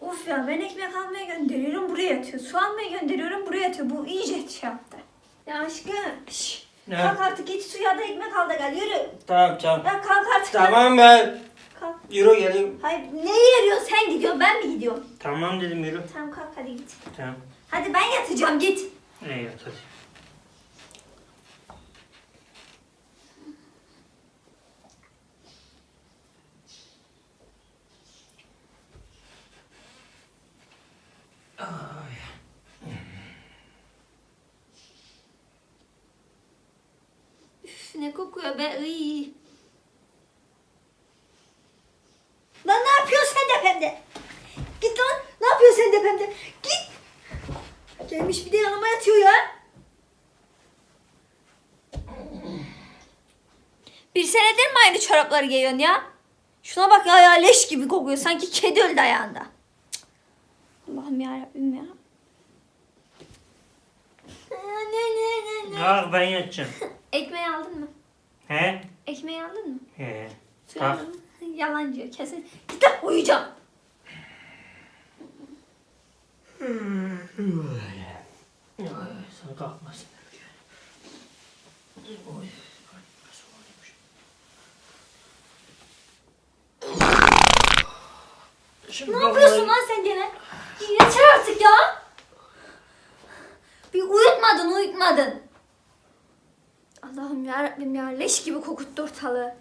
Of ya ben ekmek almaya gönderiyorum buraya yatıyor. Su almaya gönderiyorum buraya yatıyor. Bu iyice şey yaptı. Ya aşkım. Şş, Ne? Kalk artık git suya da ekmek al da gel yürü. Tamam tamam. Ya kalk artık. Tamam ben. Kalk. Yürü geleyim. Hayır neyi yarıyorsun sen gidiyorsun ben mi gidiyorum? Tamam dedim yürü. Tamam kalk hadi git. Tamam. Hadi ben yatacağım git. Ne yat hadi. Üf, ne kokuyor be iy. Lan ne yapıyorsun sen depemde? Git lan. Ne yapıyorsun sen depemde? Git. Gelmiş bir de yanıma yatıyor ya. Bir senedir mi aynı çorapları giyiyorsun ya? Şuna bak ya, ya leş gibi kokuyor. Sanki kedi öldü ayağında. Cık. Allah'ım yarabbim ya. Ne ne ne ne. Kalk ben yatacağım. Ekmeği aldın mı? He? Ekmeği aldın mı? He. Suyu aldın mı? Yalancı kesin. Git lan uyuyacağım. Ay, sen kalkmasın. Oy. Şimdi Ne yapıyorsun lan sen gene? Yeter artık ya. Bir uyutmadın uyutmadın. Allah'ım ya Rabbim ya leş gibi kokuttu ortalığı.